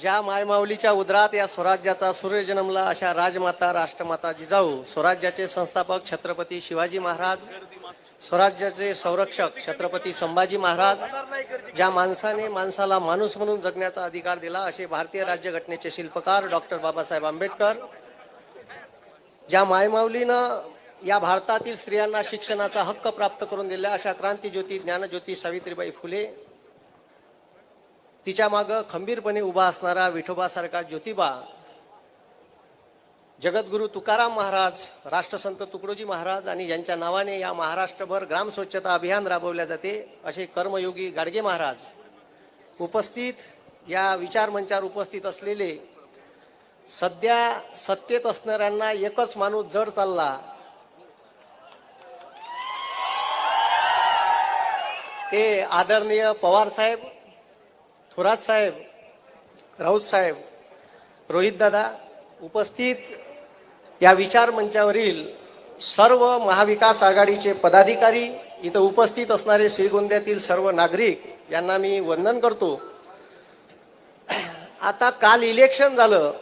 ज्या मायमाऊलीच्या उदरात या स्वराज्याचा सूर्य जन्मला अशा राजमाता राष्ट्रमाता जिजाऊ स्वराज्याचे संस्थापक छत्रपती शिवाजी महाराज स्वराज्याचे संरक्षक छत्रपती संभाजी महाराज ज्या माणसाने माणसाला माणूस म्हणून जगण्याचा अधिकार दिला असे भारतीय राज्यघटनेचे शिल्पकार डॉक्टर बाबासाहेब आंबेडकर. ज्या मायमाऊलीनं या भारतातील स्त्रियांना शिक्षणाचा हक्क प्राप्त करून दिला अशा क्रांतीज्योती ज्ञानज्योती सावित्रीबाई फुले तिच्या मागं खंबीरपणे उभा असणारा विठोबासारखा ज्योतिबा जगद्गुरु तुकाराम महाराज राष्ट्रसंत तुकडोजी महाराज आणि यांच्या नावाने या महाराष्ट्रभर ग्राम स्वच्छता अभियान राबवल्या जाते असे कर्मयोगी गाडगे महाराज उपस्थित या विचार मंचावर उपस्थित असलेले सध्या सत्तेत असणाऱ्यांना एकच माणूस जड चालला. ते आदरणीय पवार साहेब थोरात साहेब राऊत साहेब रोहित दादा उपस्थित या विचार मंचावरील सर्व महाविकास आघाडीचे पदाधिकारी इथं उपस्थित असणारे श्रीगोंद्यातील सर्व नागरिक यांना मी वंदन करतो. आता काल इलेक्शन झालं.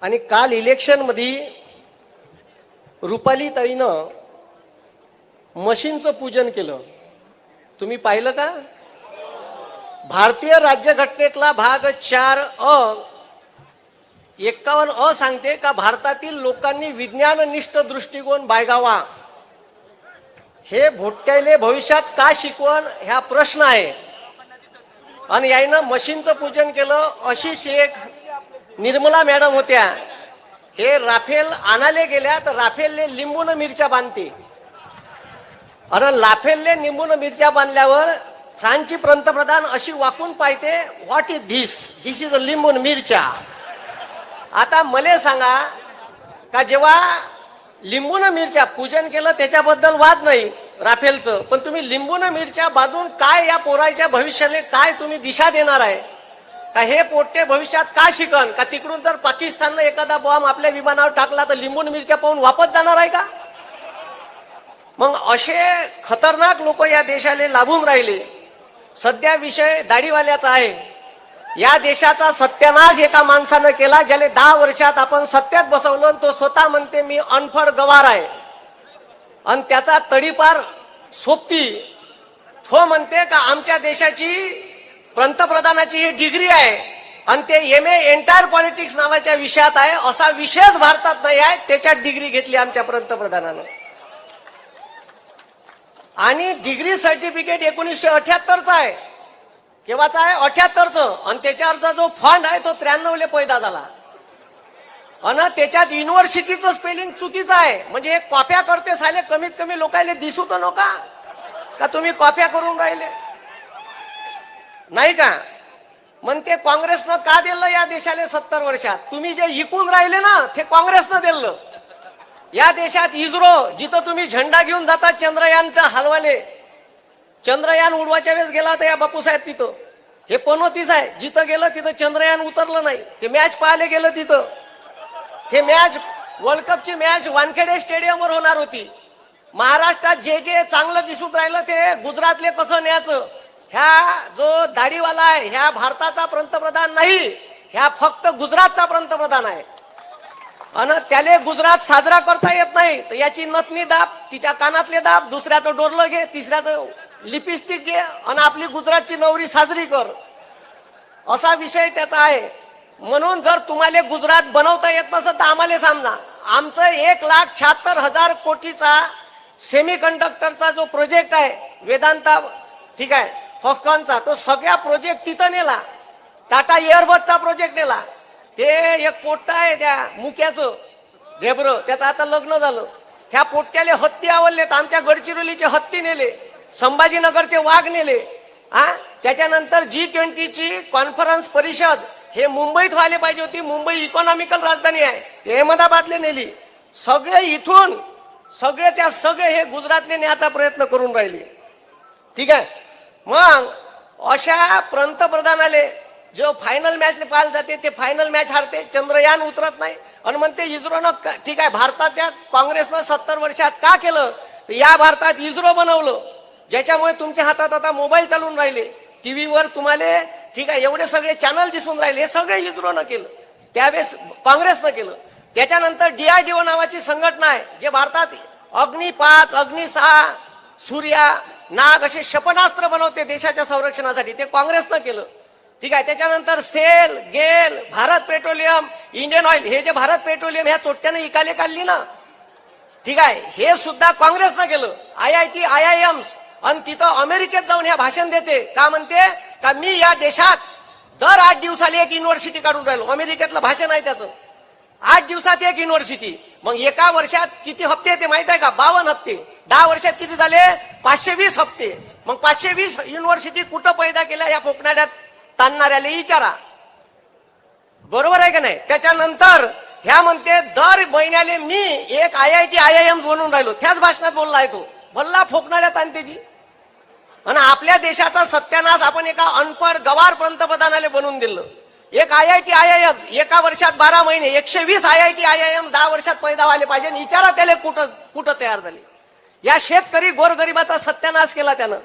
आणि काल इलेक्शनमध्ये रुपाली ताईनं मशीनचं पूजन केलं. तुम्ही पाहिलं का? भारतीय राज्यघटनेतला भाग चार अ एक्कावन्न अ सांगते का भारतातील लोकांनी विज्ञाननिष्ठ दृष्टिकोन बाळगावा. हे भोटक्याले भविष्यात का शिकवण? ह्या प्रश्न आहे. आणि याईनं मशीनचं पूजन केलं अशी शेख निर्मला मॅडम होत्या. हे राफेल आणाले गेल्या तर राफेलने लिंबून मिरच्या बांधते. अरे लाफेलने लिंबून मिरच्या बांधल्यावर फ्रान्सची पंतप्रधान अशी वाकून पाहते what is this this is a लिंबून मिरच्या. आता मले सांगा का जेव्हा लिंबून मिरच्या पूजन केलं त्याच्याबद्दल वाद नाही राफेलचं. पण तुम्ही लिंबून मिरच्या बांधून काय या पोराच्या भविष्याने काय तुम्ही दिशा देणार आहे? का हे पोट्टे भविष्यात का शिकन? का तिकडून जर पाकिस्ताननं एखादा बॉम्ब आपल्या विमानावर टाकला तर लिंबून मिरच्या पाहून वापस जाणार आहे का? मग असे खतरनाक लोक या देशाला लाभून राहिले. सध्या विषय दाढीवाल्याचा आहे. या देशाचा सत्यानाश एका माणसानं केला ज्याला दहा वर्षात आपण सत्यात बसवलं आणि तो स्वतः म्हणते मी अनफड गवार आहे. आणि त्याचा तडीपार सोपती. तो म्हणते का आमच्या देशाची पंतप्रधानाची ही डिग्री आहे आणि ते एम ए एंटायर पॉलिटिक्स नावाच्या विषयात आहे. असा विषयच भारतात नाही आहे. त्याच्यात डिग्री घेतली आमच्या पंतप्रधानानं. आणि डिग्री सर्टिफिकेट एकोणीसशे अठ्याहत्तरचा आहे. केव्हाचा आहे? अठ्याहत्तरचं. आणि त्याच्यावरचा जो फंड आहे तो त्र्याण्णवले पैदा झाला. आणि त्याच्यात युनिव्हर्सिटीचं स्पेलिंग चुकीचं आहे. म्हणजे हे कॉप्या करते साले कमीत कमी लोकांना दिसू तर नका. का तुम्ही कॉप्या करून राहिले? नाही का? म्हणते काँग्रेसनं का दिलं या देशाला सत्तर वर्षात? तुम्ही जे इकून राहिले ना ते काँग्रेसनं दिलं. या देशात इस्रो जिथं तुम्ही झेंडा घेऊन जाता चंद्रयानच्या हलवाले. चंद्रयान उडवाच्या वेळेस गेला होता या बापूसाहेब तिथं. हे पनोतीच आहे. जिथं गेलं तिथं चंद्रयान उतरलं नाही. ते मॅच पाहायला गेलं तिथं. हे मॅच वर्ल्ड कपची मॅच वानखेडे स्टेडियमवर होणार होती. महाराष्ट्रात जे जे चांगलं दिसून राहिलं ते गुजरातले कसं न्यायचं? ह्या जो दाढीवाला आहे ह्या भारताचा पंतप्रधान नाही ह्या फक्त गुजरातचा पंतप्रधान आहे. आणि त्याले गुजरात साजरा करता येत नाही. तर याची नथनी दाब तिच्या कानातले दाब दुसऱ्याचं डोरलं घे तिसऱ्याचं लिपस्टिक घे आणि आपली गुजरातची नवरी साजरी कर. असा विषय त्याचा आहे. म्हणून जर तुम्हाला गुजरात बनवता येत नसेल तर आम्हाला सांगा. आमचं एक लाख शहात्तर हजार कोटीचा सेमी कंडक्टरचा जो प्रोजेक्ट आहे वेदांता ठीक आहे फॉस्कॉनचा तो सगळ्या प्रोजेक्ट तिथं नेला. टाटा एअरबसचा प्रोजेक्ट नेला. ते एक पोट्ट आहे त्या मुक्याचं. घेबर त्याचं आता लग्न झालं. त्या पोट्ट्याले हत्ती आवडलेत आमच्या गडचिरोलीचे हत्ती नेले संभाजीनगरचे वाघ नेले. हा त्याच्यानंतर जी ट्वेंटीची कॉन्फरन्स परिषद हे मुंबईत व्हायला पाहिजे होती मुंबई इकॉनॉमिकल राजधानी आहे. ते अहमदाबादले नेली. सगळे इथून सगळेच्या सगळे हे गुजरातले न्यायचा प्रयत्न करून राहिले. ठीक आहे? मग अशा पंतप्रधानाले जो फायनल मॅच पाहायला जाते ते फायनल मॅच हारते. चंद्रयान उतरत नाही. आणि म्हणते इस्रोनं का- ठीक आहे भारताच्या काँग्रेसनं सत्तर वर्षात का केलं? तर या भारतात इस्रो बनवलं. ज्याच्यामुळे तुमच्या हातात आता मोबाईल चालून राहिले. टीव्हीवर तुम्हाला ठीक आहे एवढे सगळे चॅनल दिसून राहिले. हे सगळे इस्रोनं केलं. त्यावेळेस काँग्रेसनं केलं. त्याच्यानंतर डीआरडीओ नावाची संघटना आहे जे भारतात अग्नी पाच अग्नी सहा सूर्या नाग असे क्षेपणास्त्र बनवते देशाच्या संरक्षणासाठी. ते काँग्रेसनं केलं. ठीक आहे त्याच्यानंतर सेल गेल भारत पेट्रोलियम इंडियन ऑइल हे जे भारत पेट्रोलियम ह्या चोट्ट्याने इकाले काढली ना ठीक आहे हे सुद्धा काँग्रेसनं केलं I I T I I Ms आणि तिथं अमेरिकेत जाऊन ह्या भाषण देते. का म्हणते? का मी या देशात दर आठ दिवसाला एक युनिव्हर्सिटी काढून राहिलो. अमेरिकेतलं भाषण आहे त्याचं. आठ दिवसात एक युनिव्हर्सिटी मग एका वर्षात किती हप्ते येते माहीत आहे का? बावन्न हप्ते. दहा वर्षात किती झाले? पाचशे वीस हप्ते. मग पाचशे वीस युनिव्हर्सिटी कुठं पैदा केल्या या कोकणाड्यात? ताणणाऱ्याला विचारा बरोबर आहे का नाही? त्याच्यानंतर ह्या म्हणते दर महिन्याले मी एक I I T I I M बनून राहिलो. त्याच भाषणात बोलला आहे तो. भल्ला फोकणाऱ्या तांतेजी. आणि आपल्या देशाचा सत्यानाश आपण एका अनपड गवार पंतप्रधानाला बनवून दिलं. एक I I T I I M एका वर्षात बारा महिने एकशे वीस I I T I I M दहा वर्षात पैदा व्हायला पाहिजे आणि विचारा त्याला कुठं कुठं तयार झाले. या शेतकरी गोरगरिबाचा सत्यानाश केला त्यानं.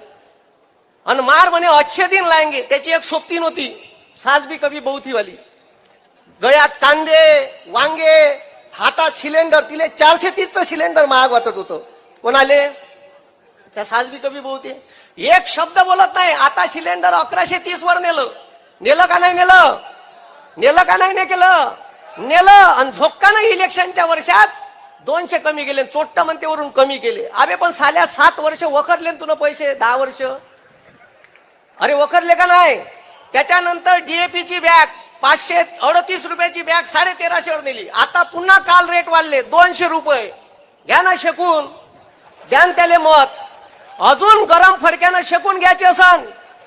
आणि मार म्हणे अच्छे दिन लायंगे त्याची एक सोबती नव्हती साजबी कवी बहुथीवाली. गळ्यात कांदे वांगे हातात सिलेंडर तिले चारशे तीसचं सिलेंडर महाग वाटत होतं. कोणाले? त्या साजबी कवी बहुते. एक शब्द बोलत नाही आता सिलेंडर अकराशे तीस वर नेलं. नेलं का नाही नेलं? नेलं का नाही नाही केलं? नेलं. आणि झोक्कानं इलेक्शनच्या वर्षात दोनशे कमी गेले चोट्ट म्हणते वरून कमी केले. अबे पण साल्या सात वर्ष वखरले तुला पैसे दहा वर्ष. अरे वखरले का नाही? त्याच्यानंतर डीएपीची बॅग पाचशे अडतीस रुपयाची बॅग साडे तेराशेवर नेली. आता पुन्हा काल रेट वाढले दोनशे रुपये. घ्या ना शेकून. द्यान न त्याले मत. अजून गरम फडक्यानं शेकून घ्यायचे असन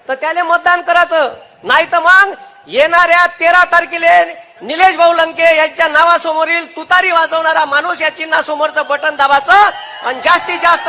तर त्याले मतदान करायचं. नाही तर मग येणाऱ्या तेरा तारखेला निलेश भाऊ लंके यांच्या नावासमोरील तुतारी वाजवणारा माणूस या चिन्हासमोरचं बटन दाबाचं आणि जास्तीत जास्त